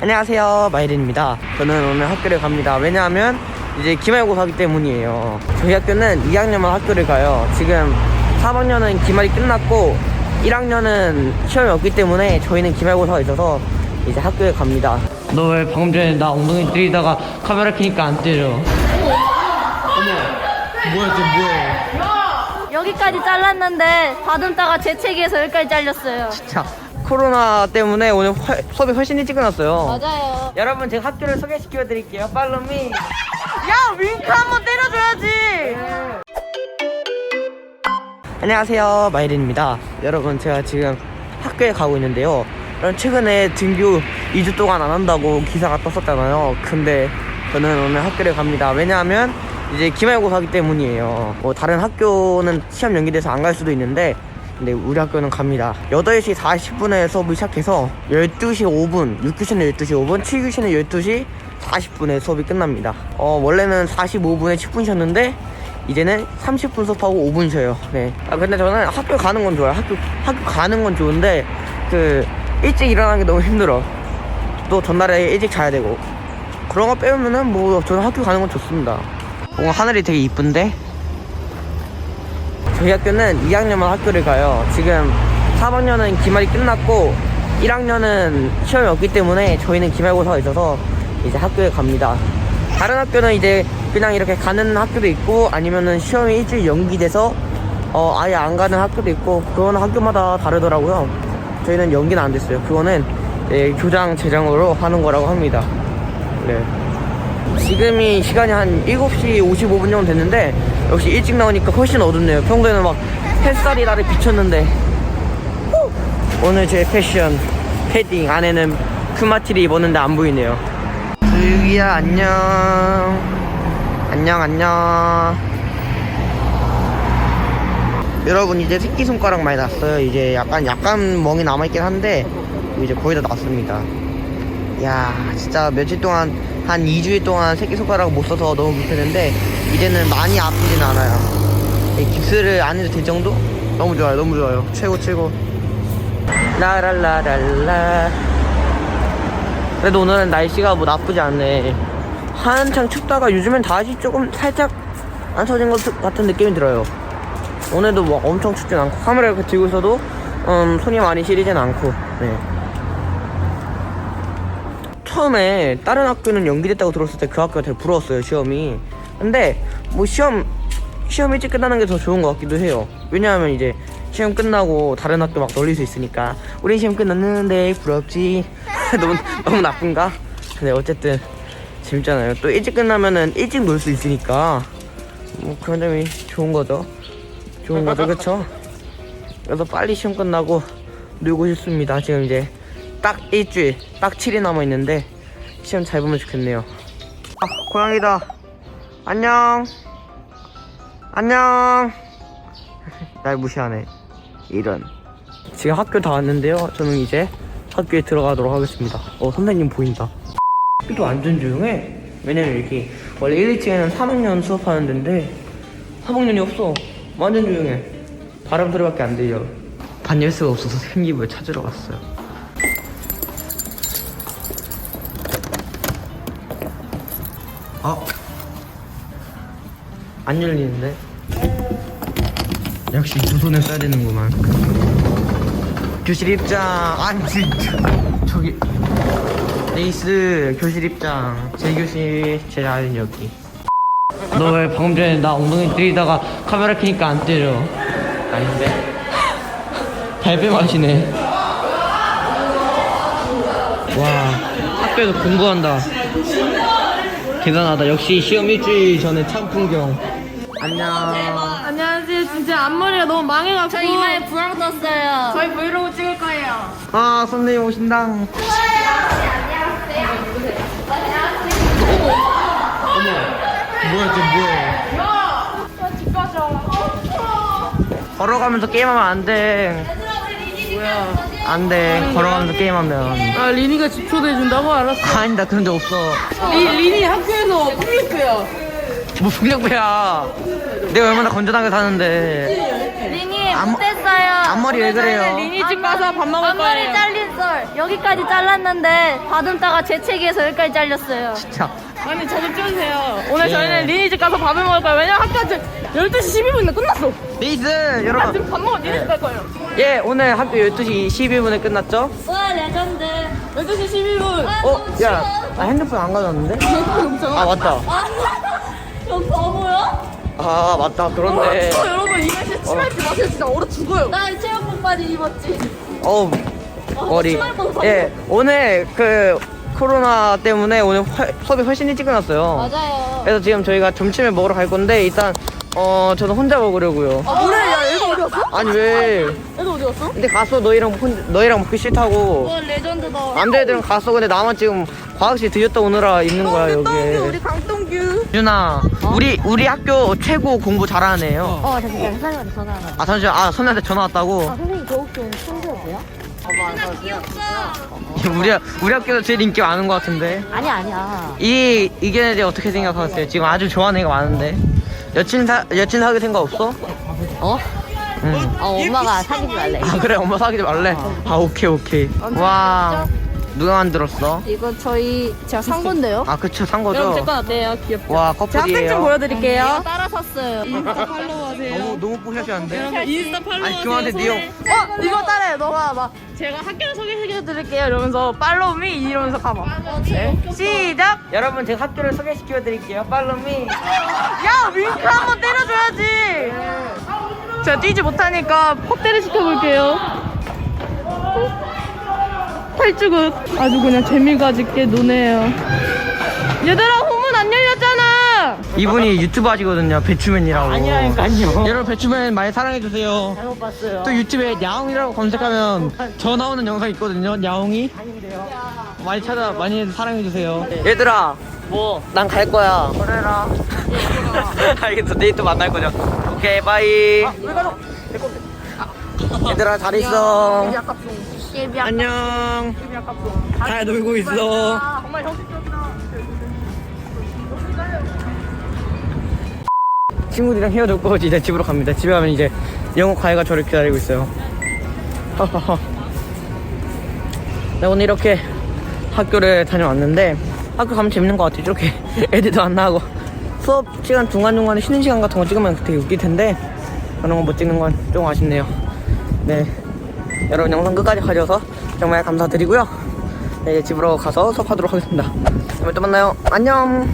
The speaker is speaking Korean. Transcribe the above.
안녕하세요. 마이린입니다. 저는 오늘 학교를 갑니다. 왜냐하면 이제 기말고사기 때문이에요. 저희 학교는 2학년만 학교를 가요. 지금 4학년은 기말이 끝났고 1학년은 시험이 없기 때문에 저희는 기말고사가 있어서 이제 학교에 갑니다. 너 왜 방금 전에 나 엉덩이 때리다가 카메라 켜니까 안 때려? 어머 뭐야 쟤 뭐야 여기까지 잘랐는데 다듬다가 재채기해서 여기까지 잘렸어요. 자 코로나 때문에 오늘 훨- 수업이 훨씬 일찍 끝났어요 맞아요. 여러분 제가 학교를 소개시켜 드릴게요. 팔로미. 야 윙크 한번 때려줘야지. 안녕하세요 마이린입니다. 여러분 제가 지금 학교에 가고 있는데요. 여러분, 최근에 등교 2주 동안 안 한다고 기사가 떴었잖아요. 근데 저는 오늘 학교를 갑니다. 왜냐하면 이제 기말고사기 때문이에요. 뭐 다른 학교는 시험 연기돼서 안 갈 수도 있는데 근데 우리 학교는 갑니다. 8시 40분에 수업을 시작해서 12시 5분, 6교시는 12시 5분, 7교시는 12시 40분에 수업이 끝납니다. 어, 원래는 45분에 10분 쉬었는데 이제는 30분 수업하고 5분 쉬어요. 네. 아, 근데 저는 학교 가는 건 좋아요. 학교, 학교 가는 건 좋은데 그 일찍 일어나는 게 너무 힘들어. 또 전날에 일찍 자야 되고. 그런 거 빼면은 뭐 저는 학교 가는 건 좋습니다. 뭔가 하늘이 되게 이쁜데 저희 학교는 2학년만 학교를 가요. 지금 4학년은 기말이 끝났고 1학년은 시험이 없기 때문에 저희는 기말고사가 있어서 이제 학교에 갑니다. 다른 학교는 이제 그냥 이렇게 가는 학교도 있고 아니면은 시험이 일주일 연기돼서 어 아예 안 가는 학교도 있고 그거는 학교마다 다르더라고요. 저희는 연기는 안 됐어요. 그거는 예, 교장 재정으로 하는 거라고 합니다. 네. 지금이 시간이 한 7시 55분 정도 됐는데 역시 일찍 나오니까 훨씬 어둡네요. 평소에는 막 햇살이 나를 비쳤는데. 후! 오늘 제 패션 패딩 안에는 크마티를 입었는데 안 보이네요. 슬기야 안녕. 안녕 안녕. 여러분 이제 새끼손가락 많이 났어요. 이제 약간 약간 멍이 남아있긴 한데 이제 거의 다 났습니다 야 진짜 며칠 동안 한 2주일 동안 새끼손가락을 못 써서 너무 불편했는데 이제는 많이 아프진 않아요. 이 깁스를 안 해도 될 정도? 너무 좋아요 너무 좋아요. 최고 최고. 라랄라랄라. 그래도 오늘은 날씨가 뭐 나쁘지 않네. 한창 춥다가 요즘엔 다시 조금 살짝 안 터진 것 같은 느낌이 들어요. 오늘도 뭐 엄청 춥진 않고 카메라 이렇게 들고 있어도 음, 손이 많이 시리진 않고 네. 처음에 다른 학교는 연기됐다고 들었을 때 그 학교가 되게 부러웠어요 시험이. 근데 뭐 시험 시험 일찍 끝나는 게 더 좋은 것 같기도 해요. 왜냐하면 이제 시험 끝나고 다른 학교 막 놀릴 수 있으니까. 우린 시험 끝났는데 부럽지. 너무 너무 나쁜가? 근데 어쨌든 재밌잖아요. 또 일찍 끝나면은 일찍 놀 수 있으니까. 뭐 그런 점이 좋은 거죠. 좋은 거죠. 그쵸? 그래서 빨리 시험 끝나고 놀고 싶습니다. 지금 이제 딱 일주일 딱 7일 남아 있는데 시험 잘 보면 좋겠네요. 아 고양이다. 안녕. 안녕. 날 무시하네. 이런. 지금 학교 다 왔는데요. 저는 이제 학교에 들어가도록 하겠습니다. 어 선생님 보인다. 학교도 완전 조용해. 왜냐면 이렇게 원래 1, 2층에는 3학년 수업하는 데인데 3학년이 없어. 완전 조용해. 바람 소리밖에 안 들려. 반 열쇠가 없어서 생기부에 찾으러 갔어요 어? 안 열리는데? 역시 두 손에 써야 되는구만. 교실 입장. 아니 진짜. 저기. 레이스 교실 입장. 제 교실 제 자리는 여기. 너 왜 방금 전에 나 엉덩이 때리다가 카메라 켜니까 안 때려? 아닌데. 달배 마시네. 와 학교에서 공부한다. 대단하다. 역시 시험 일주일 전에 참 풍경. 안녕. 안녕하세요. 진짜 앞머리가 너무 망해갖고 저 이마에 부랑 떴어요. 저희 브이로그 찍을 거예요. 아 선생님 오신다. 어머. 뭐야 쟤 뭐야? 집 가자. 걸어가면서 게임하면 안 돼. 뭐야? 안 돼. 걸어가면서 게임하면. 아 리니가 집 초대해준다고 알았어. 아니 나 그런 적 없어. 리, 리니 학교에서 컴퓨터야. 뭐 풍력배야. 내가 얼마나 건전하게 사는데. 린이 앞- 못했어요. 앞머리 왜 그래요? 리니 집 가서 밥 먹을 앞머리 거예요. 잘린 썰 여기까지 잘랐는데 다듬다가 재채기해서 여기까지 잘렸어요. 자, 아니 저좀 찍으세요. 오늘 예. 저희는 리니 집 가서 밥을 먹을 거예요. 왜냐면 학교까지 12시 12분에 끝났어. 리즈 아, 여러분. 지금 밥 먹어 리니 집갈 거예요. 예, 오늘 학교 12시 12분에 끝났죠? 와 레전드. 12시 12분. 어, 야, 나 핸드폰 안 가져왔는데? 아, 맞다. 저 바보야? 아, 맞다. 그런데. 어, 여러분 이 날씨에 치마 입지 마세요. 진짜 얼어 죽어요. 나 체육복 바지 입었지. 어우, 머리. 치마를 벗어. 예, 오늘 그 코로나 때문에 오늘 훨- 수업이 훨씬 일찍 끝났어요. 맞아요. 그래서 지금 저희가 점심을 먹으러 갈 건데 일단 어 저는 혼자 먹으려고요. 아 뭐래? 야 얘가 어디 갔어? 아니 왜? 얘가 어디 갔어? 근데 가서 너희랑 혼 너희랑 먹기 싫다고. 와 레전드다. 남자애들은 갔어 근데 나만 지금 과학실 들렸다 오느라 있는 거야 여기. 강동규. 유나 우리 우리 학교 최고 공부 잘하는 애예요. 어 잠깐 선생님한테 전화 하나. 아 잠시만 아 선생한테 전화 왔다고. 선생님 거욱 좀 청소해줘요? 우리 우리 학교에서 제일 인기 많은 것 같은데. 아니야 아니야. 이 의견에 대해 어떻게 생각하세요? 지금 아주 좋아하는 애가 많은데. 여친 사 여친 사귈 생각 없어? 어? 응. 어 엄마가 사귀지 말래. 아 그래 엄마 사귀지 말래. 아 오케이 오케이. 와 누가 만들었어? 이거 저희 제가 산 건데요. 아 그쵸 산 거죠? 여러분 제건 어때요? 귀엽죠? 와 커플이에요. 보여드릴게요. 따라 샀어요. 인스타 팔로우 하세요. 너무 너무 뿌셔시한데. 여러분 인스타 팔로우 아니 하세요. 그만해 니형. 어 이거 따라해 너가 막 제가 학교를 소개시켜 드릴게요 이러면서 팔로우 미 이러면서 가봐 네. 시작 여러분 제가 학교를 소개시켜 드릴게요. 팔로미. 야 윙크 한번 때려줘야지 제가 뛰지 못하니까 헛대를 시켜볼게요 탈주굿 아주 그냥 재미가 짙게 노네요 얘들아 이분이 유튜브 하시거든요. 배추맨이라고. 아니라니까요. 여러분 배추맨 많이 사랑해 주세요. 잘못 봤어요. 또 유튜브에 야옹이라고 검색하면 저 나오는 영상 있거든요. 야옹이. 아닌데요. 많이 찾아 많이 사랑해 주세요. 얘들아. 뭐? 난 갈 거야. 그래라. 알겠어. 내일 또 만날 거죠. 오케이 바이. 얘들아 잘 있어. 안녕. 잘 놀고 있어. 정말 형식적이다 친구들이랑 헤어졌고 이제 집으로 갑니다. 집에 가면 이제 영어 과외가 저를 기다리고 있어요. 네, 오늘 이렇게 학교를 다녀왔는데 학교 가면 재밌는 것 같아요. 이렇게 애들도 안 나가고 수업 시간 중간중간에 쉬는 시간 같은 거 찍으면 되게 웃길 텐데 그런 거 못 찍는 건 좀 아쉽네요. 네. 여러분 영상 끝까지 봐줘서 정말 감사드리고요. 네, 이제 집으로 가서 수업하도록 하겠습니다. 다음에 또 만나요. 안녕.